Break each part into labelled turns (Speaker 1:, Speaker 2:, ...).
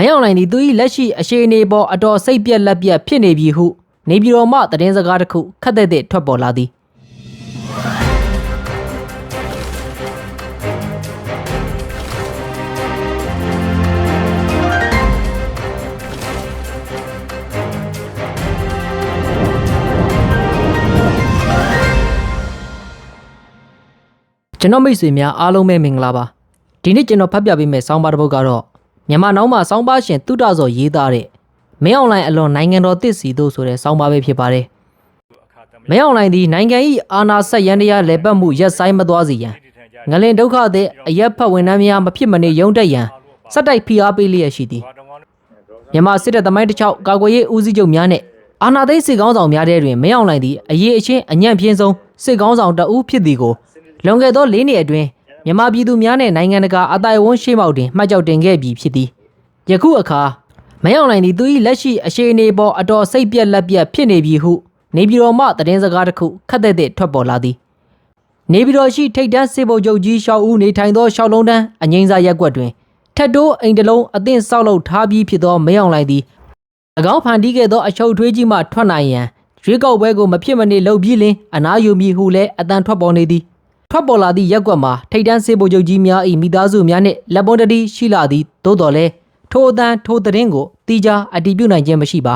Speaker 1: မင်းအောင်လှိုင်သည်သူ၏လက်ရှိအခြေအနေပေါ်အတော်စိတ်ပြက်လက်ပြက်ဖြစ်နေပြီဟုနေပြည်တော်မှသတင်းစကားတစ်ခုခက်တဲ့တဲ့ထွက်ပေါ်လာသည်ကျွန်တော်မိတ်ဆွေများအားလုံးပဲမင်္ဂလာပါဒီနေ့ကျွန်တော်ဖတ်ပြပေးမယ့်ဆောင်းပါးတစ်ပုဒ်ကတော့ မြန်မာနောက်မှာဆောင်းပါးရှင်တုဒ္ဒဇော်ရေးသားတဲ့မင်းအွန်လိုင်းအလွန်နိုင်ငံတော်တစ်စီတို့ဆိုတဲ့ဆောင်းပါးပဲဖြစ်ပါတယ်မင်းအွန်လိုင်းသည်နိုင်ငံ၏အာဏာဆက်ရန်တရားလဲပတ်မှုရက်ဆိုင်မသွားစေရန်ငလင်ဒုက္ခတဲ့အရက်ဖတ်ဝန်ထမ်းများမဖြစ်မနေရုံးတက်ရန်စက်တိုက်ဖိအားပေးလျက်ရှိသည်မြန်မာစစ်တပ်သမိုင်းတစ်ချောက်ကာကွယ်ရေးဦးစီးချုပ်များနဲ့အာဏာသိမ်းစစ်ကောင်းဆောင်များတဲ့တွင်မင်းအွန်လိုင်းသည်အရေးအချင်းအညံ့ပြင်းဆုံးစစ်ကောင်းဆောင်တအူးဖြစ်သည်ကိုလွန်ခဲ့သော၄နှစ်အတွင်း မြန်မာပြည်သူများနဲ့နိုင်ငံတကာအတိုင်းအဝန်းရှေ့မှောက်တွင်မှတ်ကြောက်တင်ခဲ့ပြီးဖြစ်သည်ယခုအခါမင်းအောင်လှိုင်သည်သူ၏လက်ရှိအခြေအနေပေါ်အတော်စိတ်ပြက်လက်ပြက်ဖြစ်နေပြီဟုနေပြည်တော်မှသတင်းစကားတစ်ခုခက်တဲ့တဲ့ထွက်ပေါ်လာသည်နေပြည်တော်ရှိထိတ်တန်းစေဘုတ်ချုပ်ကြီးရှောက်ဦးနေထိုင်သောရှောက်လုံးတန်းအငိမ့်စာရက်ကွက်တွင်ထက်တိုးအိမ်တစ်လုံးအသင့်ဆောက်လုပ်ထားပြီးဖြစ်သောမင်းအောင်လှိုင်သည်၎င်းဖန်တီးခဲ့သောအချုပ်ထွေးကြီးမှထွက်နိုင်ရန်ရွေးကောက်ပွဲကိုမဖြစ်မနေလုပ်ပြီးလင်အနာယူမည်ဟုလည်းအတန်ထွက်ပေါ်နေသည် ထွက်ပေါ်လာသည့်ရက်ကွက်မှာထိတ်တန်းစေဘိုလ်ချုပ်ကြီးများ၏မိသားစုများနှင့်လက်ပွန်တတိရှိလာသည်သို့တော်လည်းထိုအတန်းထိုသတင်းကိုတီးခြားအတည်ပြုနိုင်ခြင်းမရှိပါ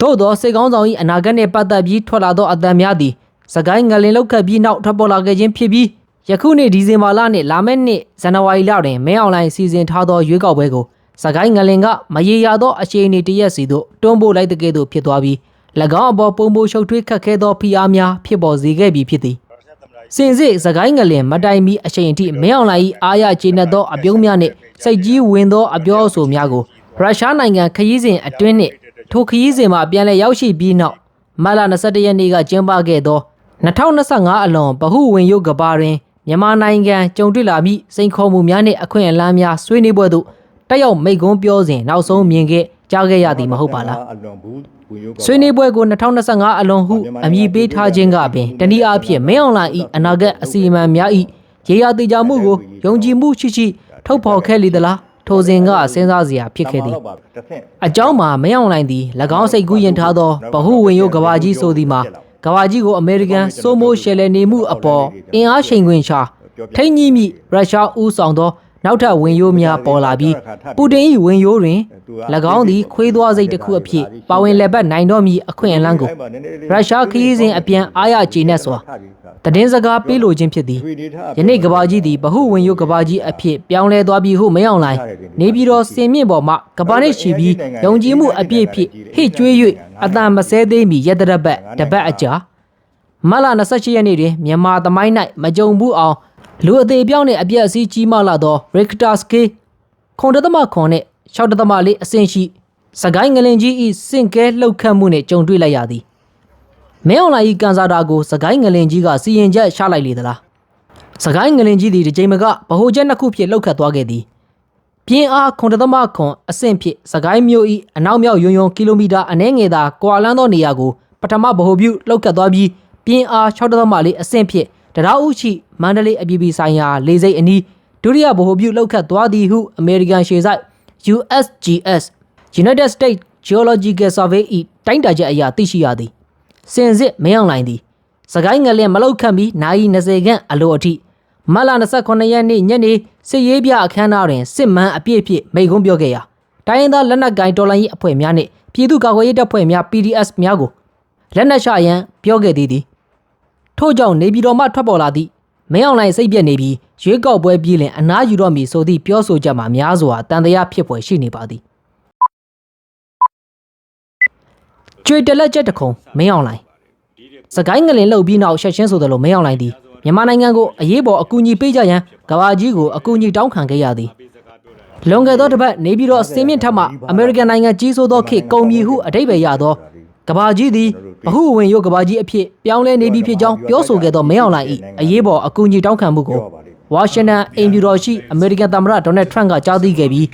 Speaker 1: သို့သောစေကောင်းဆောင်၏အနာဂတ်နှင့်ပတ်သက်ပြီးထွက်လာသောအတန်များသည်စကိုင်းငလင်လောက်ခတ်ပြီးနောက်ထွက်ပေါ်လာခဲ့ခြင်းဖြစ်ပြီးယခုနှစ်ဒီဇင်ဘာလနှင့်လာမယ့်နှစ်ဇန်နဝါရီလတွင်မဲအွန်လိုင်းစီစဉ်ထားသောရွေးကောက်ပွဲကိုစကိုင်းငလင်ကမရေရာသောအခြေအနေတရက်စီသို့တွန်းပို့လိုက်တဲ့ကဲ့သို့ဖြစ်သွားပြီး၎င်းအပေါ်ပုံပိုရှုပ်ထွေးခတ်ခဲသောဖိအားများဖြစ်ပေါ်စေခဲ့ပြီးဖြစ်သည် စင်စစ်စကိုင်းငလင်မတိုင်မီအချိန်အထိမင်းအောင်လှိုင်၏အားရကျေနပ်သောအပြုံးများနှင့်စိတ်ကြီးဝင်သောအပြောအဆိုများကိုရုရှားနိုင်ငံခရီးစဉ်အတွင်းနှင့်ထိုခရီးစဉ်မှာပြန်လည်ရောက်ရှိပြီးနောက်မတ်လ22ရက်နေ့ကကျင်းပခဲ့သော2025အလွန်ဗဟုဝင်ရုပ်ကဘာတွင်မြန်မာနိုင်ငံကြုံတွေ့လာမည့်စိန်ခေါ်မှုများနှင့်အခွင့်အလမ်းများဆွေးနွေးပွဲသို့တက်ရောက်မိန့်ခွန်းပြောစဉ်နောက်ဆုံးမြင်ခဲ့ ကြားခဲ့ရသည်မဟုတ်ပါလား
Speaker 2: အလွန်ဘူးဝင်ရုပ်က
Speaker 1: ဆွေးနွေးပွဲကို2025အလွန်ဟုအမည်ပေးထားခြင်းကပင်တနည်းအားဖြင့်မင်းအောင်လှိုင်၏အနာဂတ်အစီအမံများ၏ရေရာတိကြမှုကိုယုံကြည်မှုရှိရှိထုတ်ဖော်ခဲ့လေသလားထိုစဉ်ကစဉ်းစားစရာဖြစ်ခဲ့သည်
Speaker 2: ပါတစ်ဆင့်
Speaker 1: အကြောင်းမှာမင်းအောင်လှိုင်သည်၎င်းစိတ်ကူးရင်ထားသောဗဟုဝင်ရုပ်ကဘာကြီးဆိုသည်မှာကဘာကြီးကိုအမေရိကန်စိုးမိုးရှယ်လည်နေမှုအပေါ်အင်အားချိန်ခွင်ရှာထိမ့်ကြီးမိရုရှားဦးဆောင်သော နောက်ထပ်ဝင်ရိုးများပေါ်လာပြီးပူတင်၏ဝင်ရိုးတွင်၎ င်းသည်ခွေးသွားစိတ်တစ်ခုအဖြစ်ပါဝင်လက်ပတ်နိုင်တော့မည်အခွင့်အလမ်းကိုရုရှားခရီးစဉ်အပြန်အားရကျေနပ်စွာတည်င်းစကားပေးလိုခြင်းဖြစ်သည်ယနေ့ကဘာကြီးသည်ဗဟုဝင်ရုပ်ကဘာကြီးအဖြစ်ပြောင်းလဲသွားပြီဟုမင်းအောင်လိုင်းနေပြည်တော်စင်မြင့်ပေါ်မှကဘာနှင့်ချီပြီးယုံကြည်မှုအပြည့်ဖြင့်ဟစ်ကြွေး၍အတန်မဆဲသေးမီရတရပတ်တပတ်အကြာမတ်လ28ရက်နေ့တွင်မြန်မာသမိုင်း၌မကြုံဘူးအောင်လူအသေးပြောင်းနှင့်အပြည့်အစည်းကြီးမားလာသော Richter scale ခွန်တသမခွန်နှင့် 6တသမလေးအဆင့်ရှိစကိုင်းငလင်ကြီး၏စင့်ကဲလှုပ်ခတ်မှုနှင့်ကြုံတွေ့လိုက်ရသည်မင်းအွန်လိုင်း၏ကန်ဆာတာကိုစကိုင်းငလင်ကြီးကစီရင်ချက်ချလိုက်လေသလားစကိုင်းငလင်ကြီးသည်ဒီချိန်မကဗဟိုချက်နှစ်ခုဖြင့်လှုပ်ခတ်သွားခဲ့သည်ပြင်းအားခွန်တသမခွန်အဆင့်ဖြင့်စကိုင်းမြို့၏အနောက်မြောက်ယွန်းယွန်းကီလိုမီတာအနည်းငယ်သာကွာလန်းသောနေရာကိုပထမဗဟိုပြုလှုပ်ခတ်သွားပြီးပြင်းအား6တသမလေးအဆင့်ဖြင့်တရားဥရှိမန္တလေးအပြည်ပြည်ဆိုင်ရာလေဆိပ်အနီးဒုတိယဗဟိုပြုလှုပ်ခတ်သွားသည်ဟုအမေရိကန်ရှေ့ဆိုင် USGS United States Geological Survey ၏တိုင်းတာချက်အရသိရှိရသည်စင်စစ်မင်းအောင်လိုင်းသည်စကိုင်းငလင်မလောက်ခတ်ပြီးနိုင်20ခန့်အလိုအထိမတ်လ29ရက်နေ့ညနေစစ်ရေးပြအခမ်းအနားတွင်စစ်မှန်အပြည့်အဖြစ်မိန့်ခွန်းပြောခဲ့ရာတိုင်းရင်းသားလက်နက်ကိုင်တော်လှန်ရေးအဖွဲ့များနှင့်ပြည်သူ့ကာကွယ်ရေးတပ်ဖွဲ့များ PDS များကိုလက်နက်ချရန်ပြောခဲ့သည်သည်ထို့ကြောင့်နေပြည်တော်မှထွက်ပေါ်လာသည့် မင်းအောင်လိုင်းစိတ်ပြက်နေပြီးရွေးကောက်ပွဲပြည်လင်အနားယူတော့မည်ဆိုသည့်ပြောဆိုချက်မှာများစွာတန်တရားဖြစ်ပွယ်ရှိနေပါသည်ကျွေတလက်ချက်တစ်ခုံမင်းအောင်လိုင်းစကိုင်းငလင်လှုပ်ပြီးနောက်ရှက်ချင်းဆိုသလိုမင်းအောင်လိုက်သည်မြန်မာနိုင်ငံကိုအရေးပေါ်အကူအညီပေးကြရန်ကဘာကြီးကိုအကူအညီတောင်းခံခဲ့ရသည်လွန်ခဲ့သောတစ်ပတ်နေပြီးတော့စင်းမြင့်ထက်မှအမေရိကန်နိုင်ငံကြီးစိုးသောခေတ်ကုန်ပြီဟုအတိတ်ပဲရသော ကဘာကြီးသည်ဘဟုဝင်ရုပ်ကဘာကြီးအဖြစ်ပြောင်းလဲနေပြီဖြစ်ကြောင်းပြောဆိုခဲ့သောမင်းအောင်လိုက်၏အရေးပေါ်အကူအညီတောင်းခံမှုကိုဝါရှင်တန်အိမ်ဖြူတော်ရှိအမေရိကန်သမ္မတဒေါ်နယ်ထရန့်ကကြားသိခဲ့ပြီး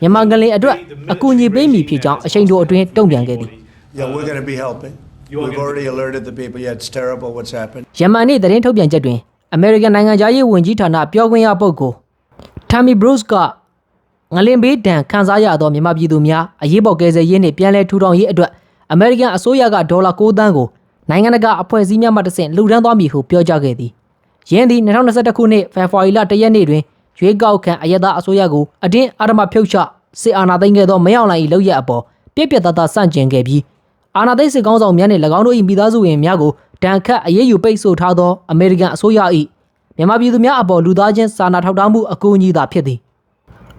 Speaker 1: မြန်မာငလင်အတွက်အကူအညီပေးမည်ဖြစ်ကြောင်းအချိန်တိုအတွင်းတုံ့ပြန်ခဲ့သည်
Speaker 3: Yeah, we're going to be helping. We've already alerted the people. Yeah, it's terrible what's happened.
Speaker 1: ယမန်နေ့သတင်းထုတ်ပြန်ချက်တွင်အမေရိကန်နိုင်ငံသားရေးဝန်ကြီးဌာနပြောခွင့်ရပုဂ္ဂိုလ် Tammy Bruce ကငလင်ဘေးဒဏ်ခံစားရသောမြန်မာပြည်သူများအရေးပေါ်ကယ်ဆယ်ရေးနှင့်ပြန်လည်ထူထောင်ရေးအတွက် အမေရိကန်အစိုးရကဒေါ်လာ9သန်းကိုနိုင်ငံတကာအဖွဲ့အစည်းများမှတဆင့်လှူဒန်းသွားမည်ဟုပြောကြားခဲ့သည်။ယင်းသည်2021ခုနှစ်ဖေဖော်ဝါရီလ1ရက်နေ့တွင်ရွေးကောက်ခံအယက်သားအစိုးရကိုအတင်းအဓမ္မဖြုတ်ချစစ်အာဏာသိမ်းခဲ့သောမင်းအောင်လှိုင်၏လုပ်ရက်အပေါ်ပြည့်ပြတ်သားသားစန့်ကျင်ခဲ့ပြီးအာဏာသိမ်းစစ်ကောင်းဆောင်များနှင့်၎င်းတို့၏မိသားစုဝင်များကိုဒဏ်ခတ်အရေးယူပိတ်ဆို့ထားသောအမေရိကန်အစိုးရ၏မြန်မာပြည်သူများအပေါ်လူသားချင်းစာနာထောက်ထားမှုအကူအညီသာဖြစ်သည်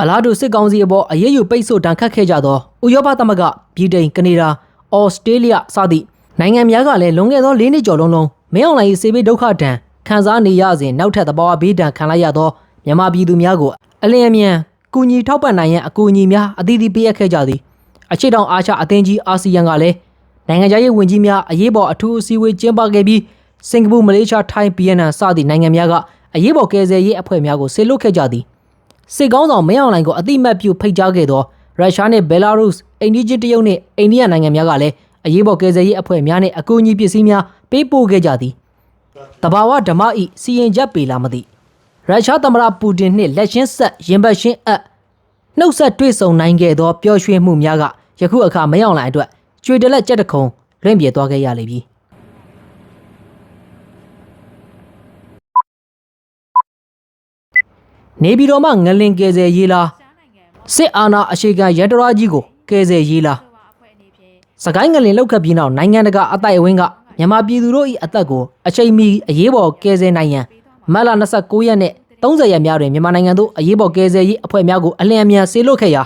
Speaker 1: အလားတူစစ်ကောင်စီအပေါ်အရေးယူပိတ်ဆို့တန်ခတ်ခဲ့ကြသောဥရောပသမဂ္ဂဗြိတိန်ကနေဒါ ဩစတြေးလျစသည့်နိုင်ငံများကလည်းလွန်ခဲ့သော၄နှစ်ကျော်လုံးလုံးမင်းအောင်လှိုင်၏စေဘေးဒုက္ခဒဏ်ခံစားနေရစဉ်နောက်ထပ်သဘာဝဘေးဒဏ်ခံလိုက်ရသောမြန်မာပြည်သူများကိုအလင်းအမြန်ကူညီထောက်ပံ့နိုင်ရန်အကူအညီများအသီးသီးပေးအပ်ခဲ့ကြသည်အချိတောင်အာရှအသင်းကြီးအာဆီယံကလည်းနိုင်ငံခြားရေးဝန်ကြီးများအရေးပေါ်အထူးအစည်းအဝေးကျင်းပခဲ့ပြီးစင်ကာပူမလေးရှားထိုင်းဗီယက်နမ်စသည့်နိုင်ငံများကအရေးပေါ်ကယ်ဆယ်ရေးအဖွဲ့များကိုဆေလွတ်ခဲ့ကြသည်စစ်ကောင်းဆောင်မင်းအောင်လှိုင်ကိုအတိမတ်ပြုဖိတ်ကြားခဲ့သော ရုရှားနဲ့ဘယ်လာရုစ်အိန္ဒိယတရုတ်နဲ့အိန္ဒိယနိုင်ငံများကလည်းအရေးပေါ်ကယ်ဆယ်ရေးအဖွဲ့များနဲ့အကူအညီပစ္စည်းများပေးပို့ခဲ့ကြသည်တဘာဝဓမ္မဤစီရင်ချက်ပေလာမသိရုရှားသမ္မတပူတင်နှင့်လက်ချင်းဆက်ရင်ဘတ်ရှင်းအပ်နှုတ်ဆက်တွေ့ဆုံနိုင်ခဲ့သောပျော်ရွှင်မှုများကယခုအခါမင်းအောင်လှိုင်အတွက်ကျွေတလက်ကြက်တခုံလွင့်ပြေသွားခဲ့ရလိမ့်ပြီနေပြည်တော်မှငလင်ကယ်ဆယ်ရေးလား စစ်အာဏာအရှိခံရတရာကြီးကိုကယ်ဆယ်ရေးလားစကိုင်းငလင်လောက်ခတ်ပြီးနောက်နိုင်ငံတကာအတိုက်အဝင်းကမြန်မာပြည်သူတို့၏အသက်ကိုအချိန်မီအရေးပေါ်ကယ်ဆယ်နိုင်ရန်မတ်လ29ရက်နဲ့30ရက်များတွင်မြန်မာနိုင်ငံသို့အရေးပေါ်ကယ်ဆယ်ရေးအဖွဲ့များကိုအလင်းအမြန်ဆေလွတ်ခဲ့ရာ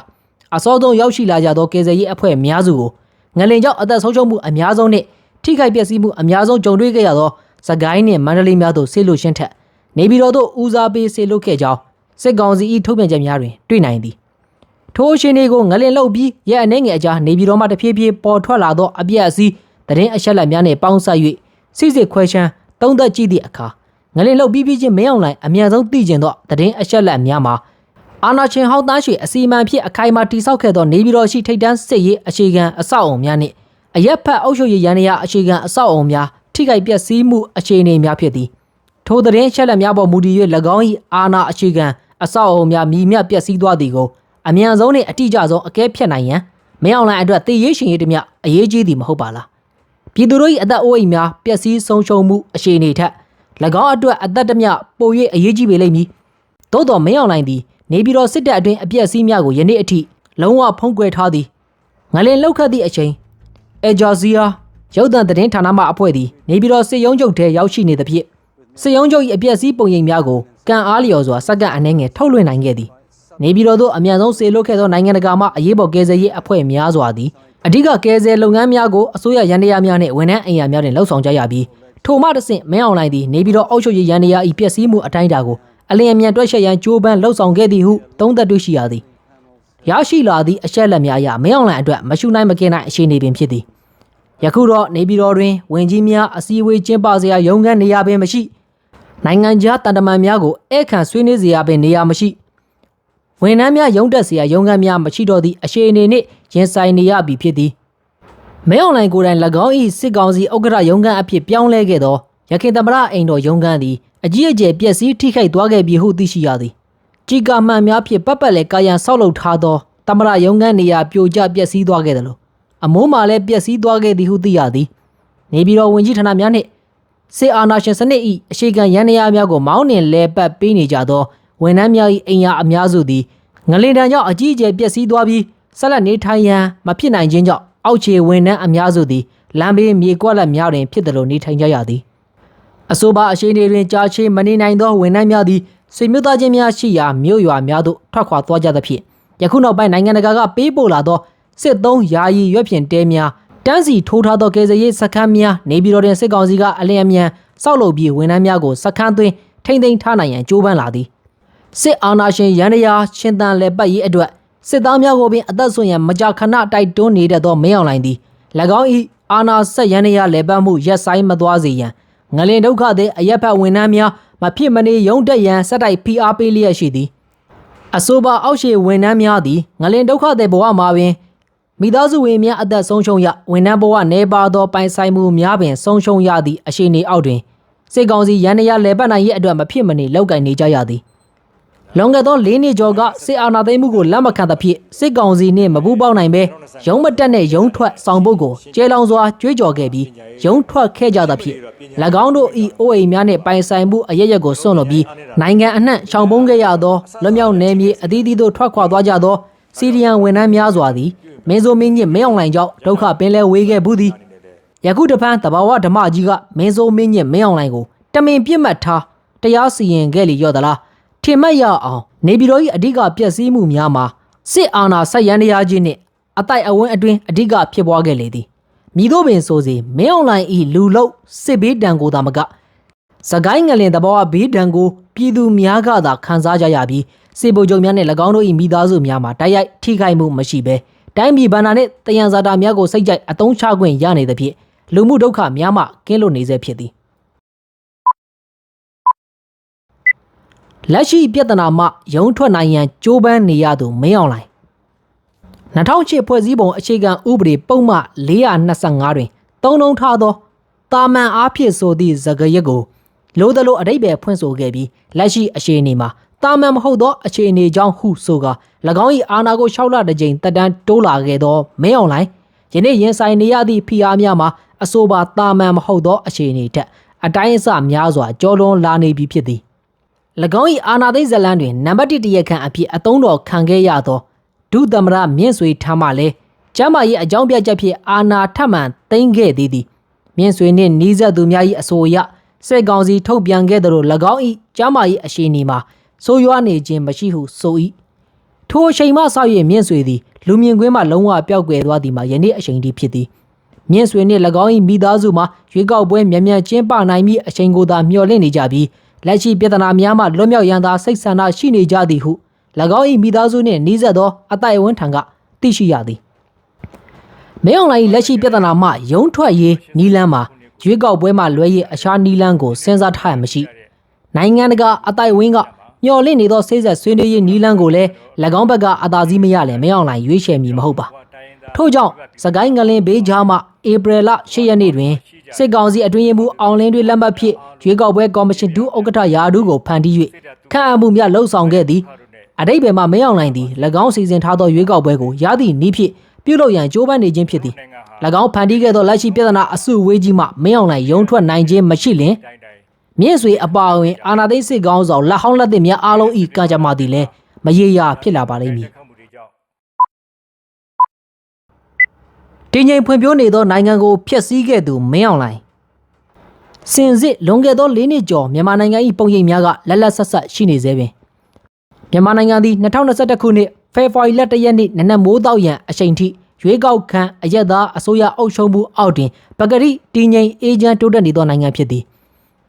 Speaker 1: အစောဆုံးရောက်ရှိလာကြသောကယ်ဆယ်ရေးအဖွဲ့များစုကိုငလင်ကြောင့်အသက်ဆုံးရှုံးမှုအများဆုံးနှင့်ထိခိုက်ပျက်စီးမှုအများဆုံးကြုံတွေ့ခဲ့ရသောစကိုင်းနှင့်မန္တလေးများသို့ဆေလွတ်ရှင်းထက်နေပြည်တော်သို့ဦးစားပေးဆေလွတ်ခဲ့ကြောင်းစစ်ကောင်စီ၏ထုတ်ပြန်ချက်များတွင်တွေ့နိုင်သည် ထိုးရှင်တွေကိုငလင်လောက်ပြီးရဲအနေငယ်အကြားနေပြည်တော်မှတဖြည်းဖြည်းပေါ်ထွက်လာသောအပြက်အစည်းတရင်အချက်လက်များနဲ့ပေါင်းဆက်၍စစ်စစ်ခွဲချမ်းသုံးသက်ကြည့်သည့်အခါငလင်လောက်ပြီးပြီးချင်းမင်းအောင်လိုင်အမြန်ဆုံးသိကျင်သောတရင်အချက်လက်များမှာအာနာချင်းဟောက်သားရွှေအစီအမံဖြစ်အခိုင်အမာတိဆောက်ခဲ့သောနေပြည်တော်ရှိထိပ်တန်းစစ်ရေးအခြေခံအဆောက်အုံများနှင့်အရက်ဖက်အုပ်ချုပ်ရေးရန်ရာအခြေခံအဆောက်အုံများထိခိုက်ပျက်စီးမှုအခြေအနေများဖြစ်သည်ထိုသတင်းအချက်လက်များပေါ်မူတည်၍၎င်း၏အာဏာအခြေခံအဆောက်အအုံများမြည်မြတ်ပျက်စီးသွားသည်ကို အမြန်ဆုံးနှင့်အတိအကျဆုံးအကဲဖြတ်နိုင်ရန်မင်းအောင်လှိုင်အတွက်တည်ရေးရှင်ရေးတမျှအရေးကြီးသည်မဟုတ်ပါလားပြည်သူတို့၏အသက်အိုးအိမ်များပျက်စီးဆုံးရှုံးမှုအခြေအနေထက်၎င်းအတွက်အသက်တမျှပို၍အရေးကြီးပေလိမ့်မည်သို့တော်မင်းအောင်လှိုင်သည်နေပြည်တော်စစ်တပ်အတွင်းအပြက်စီးများကိုယနေ့အထိလုံးဝဖုံးကွယ်ထားသည်ငလင်လောက်ခတ်သည့်အချိန်အဂျာဇီယာရုပ်သံသတင်းဌာနမှအဖွဲ့သည်နေပြည်တော်စစ်ရုံးချုပ်ထဲရောက်ရှိနေသဖြင့်စစ်ရုံးချုပ်၏အပြက်စီးပုံရိပ်များကိုကံအားလျော်စွာစက္ကန့်အနှဲငယ်ထုတ်လွှင့်နိုင်ခဲ့သည် နေပြည်တော်သို့အမြန်ဆုံးဆေလွတ်ခဲ့သောနိုင်ငံတကာမှအရေးပေါ်ကယ်ဆယ်ရေးအဖွဲ့များစွာသည်အဓိကကယ်ဆယ်လုပ်ငန်းများကိုအစိုးရရန်တရားများနှင့်ဝန်ထမ်းအိမ်ယာများတွင်လှုပ်ဆောင်ကြရပြီးထိုမှတစ်ဆင့်မင်းအောင်လှိုင်သည်နေပြည်တော်အုပ်ချုပ်ရေးရန်တရား၏ပျက်စီးမှုအတိုင်းအတာကိုအလင်းအမြန်တွက်ချက်ရန်ကြိုးပမ်းလှုပ်ဆောင်ခဲ့သည်ဟုသုံးသပ်တွေ့ရှိရသည်ရရှိလာသည့်အချက်လက်များအရမင်းအောင်လှိုင်အတွက်မရှုနိုင်မကင်နိုင်အခြေအနေပင်ဖြစ်သည်ယခုတော့နေပြည်တော်တွင်ဝင်ကြီးများအစည်းအဝေးကျင်းပစရာရုံးခန်းနေရာပင်မရှိနိုင်ငံခြားတန်တမန်များကိုဧည့်ခံဆွေးနွေးစရာပင်နေရာမရှိ ဝန်ထမ်းများရုံးတက်စရာရုံးခန်းများမရှိတော့သည့်အခြေအနေနှင့်ရင်ဆိုင်နေရပြီဖြစ်သည်မဲအွန်လိုင်းကိုယ်တိုင်၎င်း၏စစ်ကောင်စီဥက္ကဋ္ဌရုံးခန်းအဖြစ်ပြောင်းလဲခဲ့သောရခိုင်သမ္မတအိမ်တော်ရုံးခန်းသည်အကြီးအကျယ်ပျက်စီးထိခိုက်သွားခဲ့ပြီဟုသိရှိရသည်ကြီးကာမှန်များဖြင့်ပတ်ပတ်လဲကာယံဆောက်လုပ်ထားသောသမ္မတရုံးခန်းနေရာပြိုကျပျက်စီးသွားခဲ့တယ်လို့အမိုးမှလည်းပျက်စီးသွားခဲ့သည်ဟုသိရသည်နေပြည်တော်ဝင်ကြီးဌာနများနှင့်စစ်အာဏာရှင်စနစ်၏အရှိခံရန်ရာများကိုမောင်းနှင်လဲပတ်ပေးနေကြသော ဝန်ထမ်းများ၏အိမ်ယာအများစုသည်ငလင်တန်ကြောင့်အကြီးအကျယ်ပျက်စီးသွားပြီးဆက်လက်နေထိုင်ရန်မဖြစ်နိုင်ခြင်းကြောင့်အောက်ခြေဝန်ထမ်းအများစုသည်လမ်းဘေးမြေကွက်လက်များတွင်ဖြစ်တယ်လို့နေထိုင်ကြရသည်အဆိုပါအရှိန်တွေတွင်ကြာရှည်မနေနိုင်သောဝန်ထမ်းများသည်ဆွေမျိုးသားချင်းများရှိရာမြို့ရွာများသို့ထွက်ခွာသွားကြသဖြင့်ယခုနောက်ပိုင်းနိုင်ငံတကာကပေးပို့လာသောစစ်သုံးယာယီရွက်ဖြင့်တဲများတန်းစီထိုးထားသောကယ်ဆယ်ရေးစခန်းများနေပြည်တော်တွင်စစ်ကောင်စီကအလင်းအမြန်စောက်လုပ်ပြီးဝန်ထမ်းများကိုစခန်းသွင်းထိမ့်သိမ်းထားနိုင်ရန်ကြိုးပမ်းလာသည် စစ်အာဏာရှင်ရန်ရာရှင်တန်လက်ပတ်ရေးအတွက်စစ်သားများကိုပင်အသက်ဆွရန်မကြာခဏတိုက်တွန်းနေတတ်သောမင်းအောင်လှိုင်သည်၎င်း၏အာဏာဆက်ရန်ရာလက်ပတ်မှုရက်ဆိုင်မသွားစေရန်ငလင်ဒုက္ခသည်အရက်ဖက်ဝန်ထမ်းများမဖြစ်မနေရုံးတက်ရန်စက်တိုက်ဖိအားပေးလျက်ရှိသည်အဆိုပါအောက်ရှိဝန်ထမ်းများသည်ငလင်ဒုက္ခသည်ဘဝမှာပင်မိသားစုဝင်များအသက်ဆုံးရှုံးရဝန်ထမ်းဘဝနေပါသောပိုင်ဆိုင်မှုများပင်ဆုံးရှုံးရသည့်အခြေအနေအောက်တွင်စစ်ကောင်စီရန်ရလဲပတ်နိုင်ရဲ့အတွက်မဖြစ်မနေလောက်ကင်နေကြရသည် လွန်ခဲ့သော၄နှစ်ကျော်ကစစ်အာဏာသိမ်းမှုကိုလက်မခံသဖြင့်စစ်ကောင်စီနှင့်မပူးပေါင်းနိုင်ပဲရုံးမတက်နဲ့ရုံးထွက်ဆောင်ဖို့ကိုကျေလောင်စွာကြွေးကြော်ခဲ့ပြီးရုံးထွက်ခဲ့ကြသဖြင့်၎င်းတို့၏အိုးအိမ်များနှင့်ပိုင်ဆိုင်မှုအရရက်ကိုစွန့်လွတ်ပြီးနိုင်ငံအနှံ့ရှောင်ပုန်းခဲ့ရသောလွတ်မြောက်နယ်မြေအသီးသီးသို့ထွက်ခွာသွားကြသောစီရီယန်ဝန်ထမ်းများစွာသည်မင်းဆိုမင်းညစ်မင်းအောင်လှိုင်ကြောင့်ဒုက္ခပင်လဲဝေးခဲ့ဘူးသည်ယခုတပန်းတဘာဝဓမ္မကြီးကမင်းစိုးမင်းညစ်မင်းအောင်လိုင်ကိုတမင်ပြစ်မှတ်ထားတရားစီရင်ခဲ့လီရော့သလား ထင်မှတ်ရအောင်နေပြည်တော်၏အဓိကပျက်စီးမှုများမှာစစ်အာဏာဆက်ရန်တရားကြီးနှင့်အတိုက်အဝန်းအတွင်းအဓိကဖြစ်ပွားခဲ့လေသည်မိတို့ပင်ဆိုစီမင်းအောင်လိုင်၏လူလုတ်စစ်ဘေးတံကိုသာမကစကိုင်းငလင်တဘာဝဘေးတံကိုပြည်သူများကသာခံစားကြရပြီးစစ်ဗိုလ်ချုပ်များနှင့်၎င်းတို့၏မိသားစုများမှာတိုက်ရိုက်ထိခိုက်မှုမရှိဘဲတိုင်းပြည်ဗန္နာနှင့်တယံဇာတာများကိုစိတ်ကြိုက်အသုံးချခွင့်ရနေသဖြင့်လူမှုဒုက္ခများမှကင်းလွတ်နေစေဖြစ်သည် လက်ရှိပြဿနာမှရုံးထွက်နိုင်ရန်ကြိုးပမ်းနေရသူမင်းအောင်လှိုင်2008ဖွဲ့စည်းပုံအခြေခံဥပဒေပုံမှ425တွင်သုံးနှုန်းထားသောတာမန်အားဖြင့်ဆိုသည့်စကားရက်ကိုလိုသလိုအတိတ်ပဲဖွင့်ဆိုခဲ့ပြီးလက်ရှိအခြေအနေမှာတာမန်မဟုတ်သောအခြေအနေကြောင့်ဟုဆိုကာ၎င်း၏အာဏာကို၆လတစ်ကြိမ်တက်တန်းတိုးလာခဲ့သောမင်းအောင်လှိုင်ယနေ့ရင်ဆိုင်နေရသည့်ဖိအားများမှာအဆိုပါတာမန်မဟုတ်သောအခြေအနေထက်အတိုင်းအဆများစွာကြောလွန်လာနေပြီဖြစ်သည်၎ င်း၏အာနာသိဇလန်တွင်နံပါတ်1တရက်ခန့်အဖြစ်အသုံးတော်ခံခဲ့ရသောဒုသမရမြင့်ဆွေထမ်းမှလည်းကျမ်းမာရေးအကြောင်းပြချက်ဖြင့်အာနာထပ်မံသိမ်းခဲ့သေးသည်မြင့်ဆွေနှင့်နီးစပ်သူများ၏အဆိုအရစစ်ကောင်စီထုတ်ပြန်ခဲ့သလို၎င်း၏ကျမ်းမာရေးအရှိန်အမှာဆိုးရွားနေခြင်းမရှိဟုဆို၏ထိုအချိန်မှစ၍မြင့်ဆွေသည်လူမြင်ကွင်းမှလုံးဝပျောက်ကွယ်သွားသည်မှာယနေ့အချိန်ထိဖြစ်သည်မြင့်ဆွေနှင့်၎င်း၏မိသားစုမှာရွေးကောက်ပွဲမြန်မြန်ကျင်းပနိုင်မည့်အချိန်ကိုသာမျှော်လင့်နေကြပြီး လက်ရှိပြဿနာများမှလွတ်မြောက်ရန်သာစိတ်ဆန္ဒရှိနေကြသည်ဟု၎င်း၏မိသားစုနှင့်နှီးစပ်သောအတိုက်အဝန်းထံကသိရှိရသည်မင်းအောင်လှိုင်၏လက်ရှိပြဿနာမှရုံးထွက်ရေးနီလန်းမှာရွေးကောက်ပွဲမှလွဲ၍အခြားနီလန်းကိုစဉ်းစားထားရမရှိနိုင်ငံတကာအတိုက်အဝန်းကမျှော်လင့်နေသောစိတ်ဆက်ဆွေးနွေးရေးနီလန်းကိုလည်း၎င်းဘက်ကအသာစီးမရလဲမင်းအောင်လှိုင်ရွေးချယ်မည်မဟုတ်ပါထို့ကြောင့်စကိုင်းငလင်ဘေးကြားမှဧပြီလ10ရက်နေ့တွင် စစ်ကောင်စီအတွင်းရေးမှူးအောင်လင်းတွေလက်မှတ်ဖြင့်ရွေးကောက်ပွဲကော်မရှင်ဒုဥက္ကဋ္ဌယာဒူးကိုဖန်တီး၍ခန့်အပ်မှုများလှုပ်ဆောင်ခဲ့သည်အတိတ်ဘယ်မှမင်းအောင်နိုင်သည်၎င်းစီစဉ်ထားသောရွေးကောက်ပွဲကိုရသည့်နည်းဖြင့်ပြုလုပ်ရန်ကြိုးပမ်းနေခြင်းဖြစ်သည်၎င်းဖန်တီးခဲ့သောလက်ရှိပြဿနာအစုအဝေးကြီးမှမင်းအောင်နိုင်ရုံထွက်နိုင်ခြင်းမရှိလျင်မြင့်ဆွေအပါအဝင်အာနာသိန်းစစ်ကောင်းဆောင်လက်ဟောင်းလက်သစ်များအားလုံးဤကံကြမ္မာသည်လည်းမရေရာဖြစ်လာပါလိမ့်မည် တင်းငိမ်ဖွံ့ဖြိုးနေသောနိုင်ငံကိုဖျက်ဆီးခဲ့သူမင်းအောင်လှိုင်စင်စစ်လွန်ခဲ့သော၄နှစ်ကျော်မြန်မာနိုင်ငံ၏ပုံရိပ်များကလက်လက်ဆက်ဆက်ရှိနေသေးပင်မြန်မာနိုင်ငံသည်2021ခုနှစ်ဖေဖော်ဝါရီလ1ရက်နေ့နနက်မိုးတောက်ရန်အချိန်ထိရွေးကောက်ခံအရက်သားအစိုးရအုပ်ချုပ်မှုအောက်တွင်ပကတိတင်းငိမ်အေဂျင့်တိုးတက်နေသောနိုင်ငံဖြစ်သည်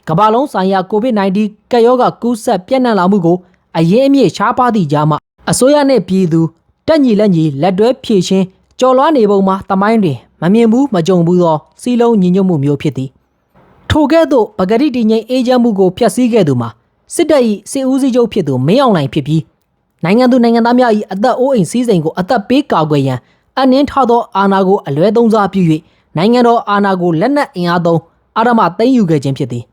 Speaker 1: ကမ္ဘာလုံးဆိုင်ရာ COVID-19 ကပ်ရောဂါကူးစက်ပြန့်နှံ့လာမှုကိုအရင်အမြင့်ရှားပါးသည့်ကြားမှာအစိုးရနှင့်ပြည်သူတက်ညီလက်ညီလက်တွဲဖြည့်ချင်း ကြော်လွှားနေပုံမှာတမိုင်းတွင်မမြင်ဘူးမကြုံဘူးသောစီလုံးညီညွတ်မှုမျိုးဖြစ်သည်ထိုကဲ့သို့ပဂရိတည်ငိမ်အေဂျင့်မှုကိုဖျက်ဆီးခဲ့သူမှာစစ်တပ်၏စစ်ဦးစီးချုပ်ဖြစ်သူမင်းအောင်လှိုင်ဖြစ်ပြီးနိုင်ငံသူနိုင်ငံသားများ၏အသက်အိုးအိမ်စည်းစိမ်ကိုအသက်ပေးကာကွယ်ရန်အနှင်းထားသောအာဏာကိုအလွဲသုံးစားပြု၍နိုင်ငံတော်အာဏာကိုလက်နက်အင်အားသုံးအာရမသိမ်းယူခဲ့ခြင်းဖြစ်သည်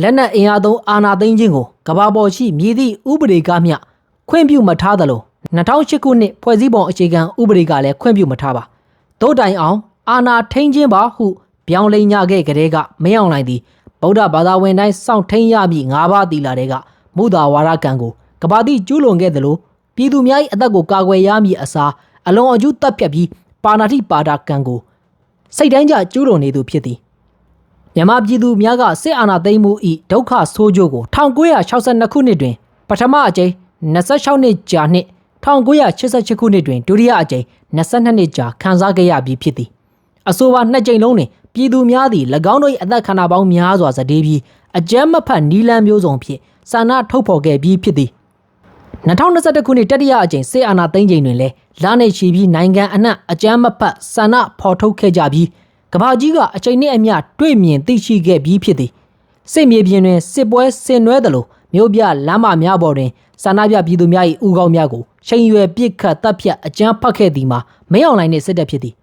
Speaker 1: လက်နက်အင်အားသုံးအာဏာသိမ်းခြင်းကိုကမ္ဘာပေါ်ရှိမြည်သည့်ဥပဒေကမျှခွင့်ပြုမထားသလို 2008ခုနှစ်ဖွဲ့စည်းပုံအခြေခံဥပဒေကလည်းခွင့်ပြုမထားပါသို့တိုင်အောင်အာဏာထိန်းခြင်းပါဟုပြောင်းလဲညခဲ့ကြတဲ့ကမင်းအောင်လိုက်သည်ဗုဒ္ဓဘာသာဝင်တိုင်းစောင့်ထိန်ရမည့်၅ပါးသီလာတဲ့ကမုဒ္ဒဝါဒကံကိုကဘာတိကျူးလွန်ခဲ့သလိုပြည်သူများ၏အသက်ကိုကာကွယ်ရမည့်အစားအလွန်အကျူးတပ်ဖြတ်ပြီးပါဏာတိပါဒကံကိုစိတ်တိုင်းကြကျူးလွန်နေသူဖြစ်သည်မြန်မာပြည်သူများကစစ်အာဏာသိမ်းမှု၏ဒုက္ခဆိုးကျိုးကို1962ခုနှစ်တွင် ပထမအကြိမ်26နှစ်ကြာနှင့် 1988ခုနှစ်တွင်ဒုတိယအကြိမ်22နှစ်ကြာခံစားခဲ့ရပြီးဖြစ်သည်အဆိုပါနှစ်ကြိမ်လုံးတွင်ပြည်သူများသည်၎င်းတို့၏အသက်ခန္ဓာပေါင်းများစွာစတေးပြီးအကြမ်းမဖက်နီလန်းမျိုးစုံဖြင့်စာနာထုတ်ဖော်ခဲ့ပြီးဖြစ်သည်2021ခုနှစ်တတိယအကြိမ်စစ်အာဏာသိမ်းချိန်တွင်လည်းလာနေချီပြီးနိုင်ငံအနှံ့အကြမ်းမဖက်ဆန္ဒဖော်ထုတ်ခဲ့ကြပြီးကမ္ဘာကြီးကအချိန်နှင့်အမျှတွေ့မြင်သိရှိခဲ့ပြီးဖြစ်သည်စစ်မြေပြင်တွင်စစ်ပွဲဆင်နွှဲသလို မြို့ပြလမ်းမများပေါ်တွင်ဆန္ဒပြပြည်သူများ၏ဥကောင်းများကိုချိန်ရွယ်ပစ်ခတ်တပ်ဖြတ်အကြမ်းဖက်ခဲ့သည်မှာမင်းအောင်လှိုင်နှင့်စစ်တပ်ဖြစ်သည်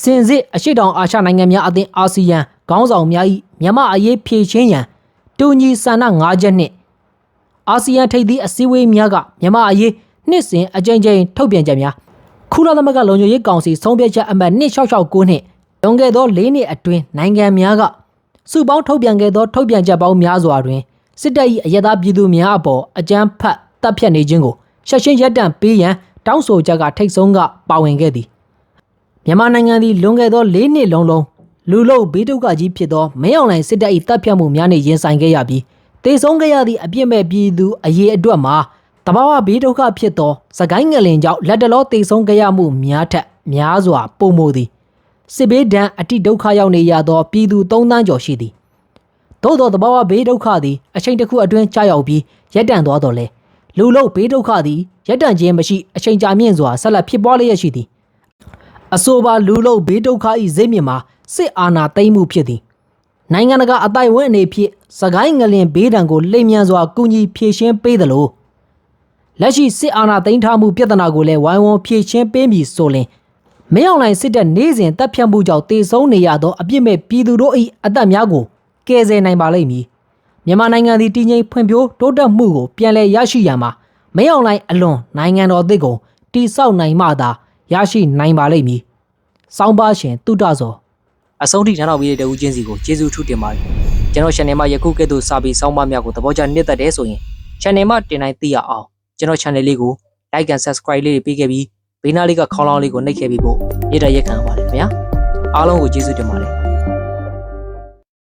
Speaker 1: စင်စစ်အရှိတောင်အာရှနိုင်ငံများအသင်းအာဆီယံခေါင်းဆောင်များ၏မြန်မာအရေးဖြည့်ချင်းရန်တူညီဆန္ဒ၅ချက်နှင့်အာဆီယံထိပ်သီးအစည်းအဝေးများကမြန်မာအရေးနှစ်စဉ်အကြိမ်ကြိမ်ထုတ်ပြန်ချက်များကုလသမဂ္ဂလုံခြုံရေးကောင်စီဆုံးဖြတ်ချက်အမှတ်2669နှစ်လွန်ခဲ့သော၄နှစ်အတွင်းနိုင်ငံများကစုပေါင်းထုတ်ပြန်ခဲ့သောထုတ်ပြန်ချက်ပေါင်းများစွာတွင် စစ်တပ်၏အယက်သားပြည်သူများအပေါ်အကြမ်းဖက်တပ်ဖြတ်နေခြင်းကိုဆက်ရှင်းရပ်တန့်ပေးရန်တောင်းဆိုချက်ကထိတ်ဆုံးကပါဝင်ခဲ့သည်မြန်မာနိုင်ငံသည်လွန်ခဲ့သော၄နှစ်လုံးလုံးလူလုဘေးဒုက္ခကြီးဖြစ်သောမင်းအောင်လှိုင်စစ်တပ်၏တပ်ဖြတ်မှုများနှင့်ရင်ဆိုင်ခဲ့ရပြီးတေဆုံးခဲ့ရသည့်အပြစ်မဲ့ပြည်သူအရေးအတွက်မှာတဘာဝဘေးဒုက္ခဖြစ်သောစကိုင်းငလင်ကြောင့်လက်တလောတေဆုံးခဲ့ရမှုများထက်များစွာပုံမိုသည်စစ်ဘေးဒဏ်အတိဒုက္ခရောက်နေရသောပြည်သူ၃သန်းကျော်ရှိသည် သို့သောတဘာဝဘေးဒုက္ခသည်အချိန်တစ်ခုအတွင်းကြာရောက်ပြီးရပ်တန့်သွားတော်လဲလူလုဘေးဒုက္ခသည်ရပ်တန့်ခြင်းမရှိအချိန်ကြာမြင့်စွာဆက်လက်ဖြစ်ပွားလျက်ရှိသည်အဆိုပါလူလုဘေးဒုက္ခဤဇိတ်မြစ်မှာစစ်အာဏာသိမ်းမှုဖြစ်သည်နိုင်ငံတကာအတိုင်ဝန်းအနေဖြင့်စကိုင်းငလင်ဘေးဒဏ်ကိုလိမ်မြန်စွာကူညီဖြည့်ရှင်းပေးသလိုလက်ရှိစစ်အာဏာသိမ်းထားမှုပြဿနာကိုလည်းဝိုင်းဝန်းဖြည့်ရှင်းပေးမည်ဆိုလျှင်မင်းအောင်လှိုင်စစ်တပ်နေ့စဉ်တပ်ဖြတ်မှုကြောင့်တေဆုံးနေရသောအပြစ်မဲ့ပြည်သူတို့၏အသက်များကို ကယ်ဆယ်နိုင်ပါလိမ့်မည်မြန်မာနိုင်ငံသည်တည်ငြိမ်ဖွံ့ဖြိုးတိုးတက်မှုကိုပြန်လည်ရရှိရန်မှာမင်းအောင်လှိုင်အလွန်နိုင်ငံတော်အသစ်ကိုတိဆောက်နိုင်မှသာရရှိနိုင်ပါလိမ့်မည်စောင်းပါရှင်တုဒ္ဒဇော်အဆုံးထိထမ်းတော်ပြီးတဲ့တဦးချင်းစီကိုကျေးဇူးထူးတင်ပါတယ်ကျွန်တော် channel မှာယခုကဲ့သို့စာပေစောင်းပါများကိုသဘောကျနှစ်သက်တယ်ဆိုရင် channel မှာတင်တိုင်းသိရအောင်ကျွန်တော် channel လေးကို like and subscribe လေးတွေပေးခဲ့ပြီးဘေးနားလေးကခေါင်းလောင်းလေးကိုနှိပ်ခဲ့ပြီးဖို့ရတဲ့ရက်ခံပါတယ်ခင်ဗျာအားလုံးကိုကျေးဇူးတင်ပါတယ်